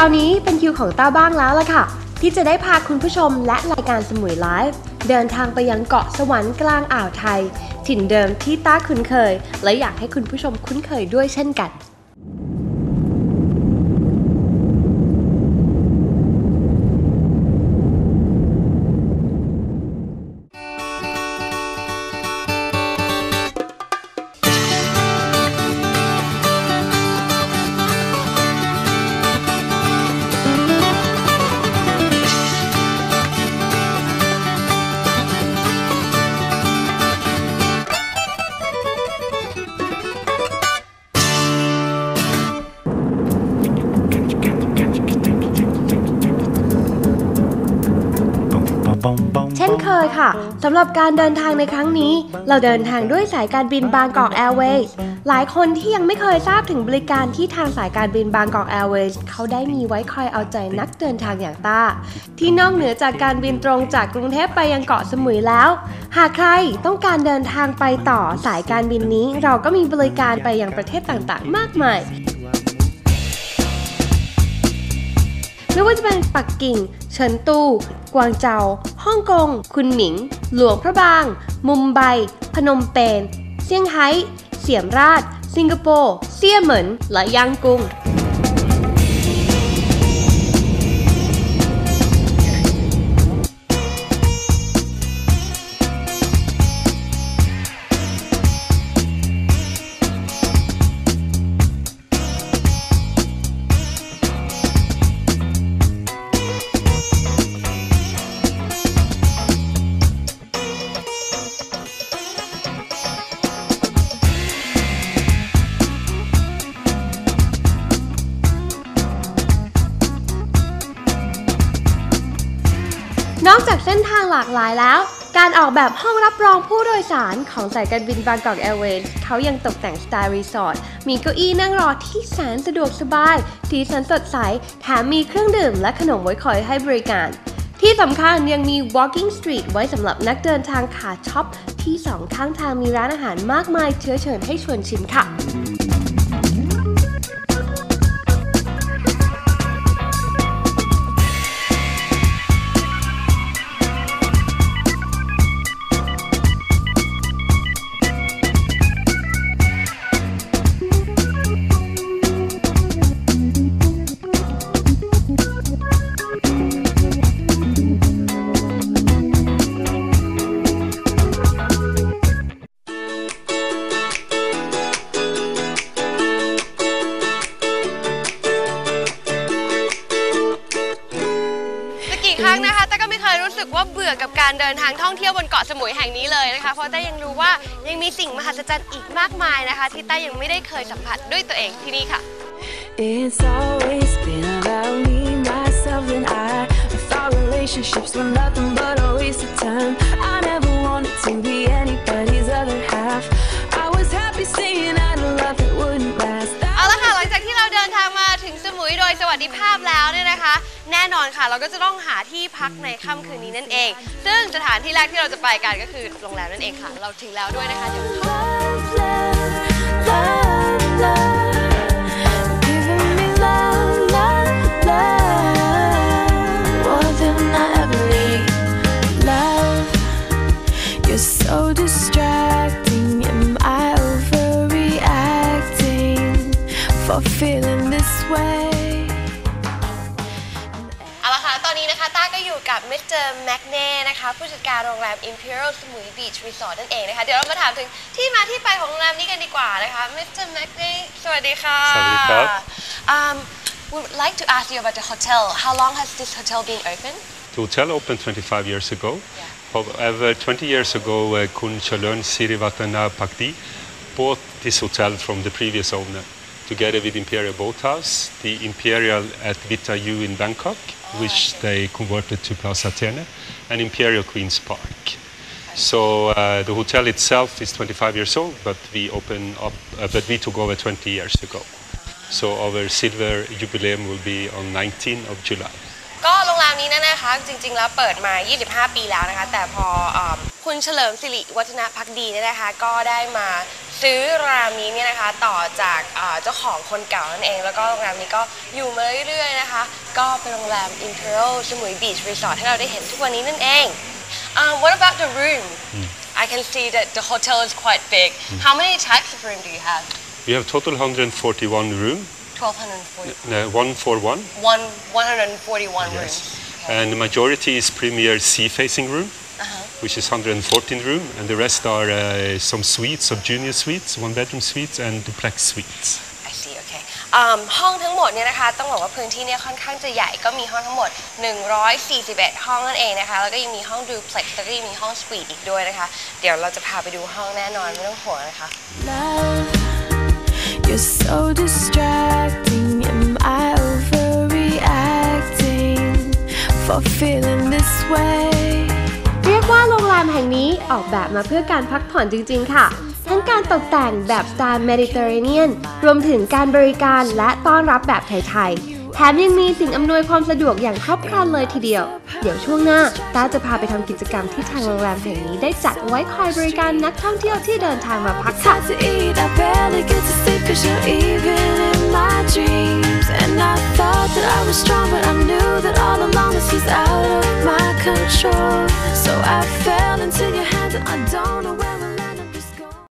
ราวนี้เป็นคิวของต้าบ้างแล้วล่ะค่ะ ที่จะได้พาคุณผู้ชมและรายการสมุยไลฟ์เดินทางไปยังเกาะสวรรค์กลางอ่าวไทย ถิ่นเดิมที่ต้าคุ้นเคย และอยากให้คุณผู้ชมคุ้นเคยด้วยเช่นกัน ช่นเคยค่ะสำหรับการเดินทางในครั้งนี้ เราเดินทางด้วยสายการบินบางกอกแอร์เวย์หลายคนที่ยังไม่เคยทราบถึงบริการที่ทางสายการบินบางกอกแอร์เวย์เขาได้มีไว้คอยเอาใจนักเดินทางอย่างต้า ที่นอกเหนือจากการบินตรงจากกรุงเทพไปยังเกาะสมุยแล้ว หากใครต้องการเดินทางไปต่อสายการบินนี้ เราก็มีบริการไปยังประเทศต่างๆ มากมายไม่ว่าจะเป็นปักกิ่ง เฉินตู กวางเจา ฮ่องกง คุนหมิง หลวงพระบาง มุมไบ พนมเปญ เซี่ยงไฮ้ เสียมราช สิงคโปร์ เซี่ยเหมิน และยางกุ้ง นอกจากเส้นทางหลากหลายแล้ว การออกแบบห้องรับรองผู้โดยสารของสายการบินบางกอกแอร์เวย์เขายังตกแต่งสไตล์รีสอร์ท มีเก้าอี้นั่งรอที่แสนสะดวกสบาย สีสันสดใส แถมมีเครื่องดื่มและขนมไว้คอยให้บริการ ที่สำคัญยังมี walking street ไว้สำหรับนักเดินทางขาช็อป ที่สองข้างทางมีร้านอาหารมากมายเชื้อเชิญให้ชวนชิมค่ะ รั้งนะคะแต่ก็ไม่เคยรู้สึกว่าเบื่อกับการเดินทางท่องเที่ยวบนเกาะสมุยแห่งนี้เลยนะคะ เพราะแต่ยังรู้ว่ายังมีสิ่งมหัศจรรย์อีกมากมายนะคะ ที่แต่ยังไม่ได้เคยสัมผัสด้วยตัวเองที่นี่ค่ะ It's always been about me, myself, and I. I thought relationships were nothing but a waste of time. I never wanted to be anybody's วัสดิภาพแล้วเนี่ยนะคะ แน่นอนค่ะ เราก็จะต้องหาที่พักในค่ำคืนนี้นั่นเอง ซึ่งสถานที่แรกที่เราจะไปกันก็คือโรงแรมนั่นเองค่ะ เราถึงแล้วด้วยนะคะเดี๋ยวเข้า so distracting. Am I overreacting for feeling this way? อยู่กับมิสเตอร์แมกเน่นะคะผู้จัดการโรงแรม Imperial สมุยบีชรีสอร์ทนั่นเองนะคะ เดี๋ยวเรามาถามถึงที่มาที่ไปของโรงแรมนี้กันดีกว่านะคะมิสเตอร์แมกเน่สวัสดีค่ะ สวัสดีครับ Um, we would like to ask you about the hotel. How long has this hotel been open? The hotel opened 25 years ago. However, 20 years ago, uh, Kun Chalon Sirivatana Pakdi bought this hotel from the previous owner, together with Imperial Boathouse, the Imperial at Vita U in Bangkok, which they converted to Plaza Atene, and Imperial Queen's Park. So uh, the hotel itself is 25 years old, but we opened up, uh, but we took over 20 years ago. So our silver jubileum will be on 19th of July. ก็โรงแรมนี้เนี่ยนะคะ จริง ๆ แล้วเปิดมา 25 ปีแล้วนะคะ แต่พอเออคุณเฉลิมสิริวัฒนพักดีเนี่ยนะคะ ก็ได้มา ซื้อโรงแรมนี้เนี่ยนะคะต่อจากเอ่อเจ้าของคนเก่านั่นเอง แล้วก็โรงแรมนี้ก็อยู่มาเรื่อยๆนะคะ ก็เป็นโรงแรม Imperial สมุย Beach Resort ให้เราได้เห็นทุกวันนี้นั่นเอง um, What about the room I can see that the hotel is quite big How many types of room do you have We have total 141 room, 1240 uh, 141. One, 141 rooms Yes. And the majority is premier sea-facing room, Uh-huh. which is 114 room, and the rest are uh, some suites, some junior suites, one-bedroom suites, and duplex suites. I see okay อืมห้องทั้งหมดเนี่ยนะคะ ต้องบอกว่าพื้นที่เนี่ยค่อนข้างจะใหญ่ก็มีห้องทั้งหมด 141 ห้องนั่นเองนะคะ แล้วก็ยังมีห้องดูเพล็กซ์แล้วก็ยังมีห้องสวีทอีกด้วยนะคะ เดี๋ยวเราจะพาไปดูห้องแน่นอนไม่ต้องห่วงนะคะ Love, you're so distracting. Am I overreacting for feeling this way? ว่าโรงแรมแห่งนี้ออกแบบมาเพื่อการพักผ่อนจริง ๆ ค่ะ ทั้งการตกแต่งแบบสไตล์เมดิเตอร์เรเนียน รวมถึงการบริการและต้อนรับแบบไทยๆ แถมยังมีสิ่งอำนวยความสะดวกอย่างครบครันเลยทีเดียว เดี๋ยวช่วงหน้าต้าจะพาไปทำกิจกรรมที่ทางโรงแรมแห่งนี้ได้จัดไว้คอยบริการนักท่องเที่ยวที่เดินทางมาพักค่ะ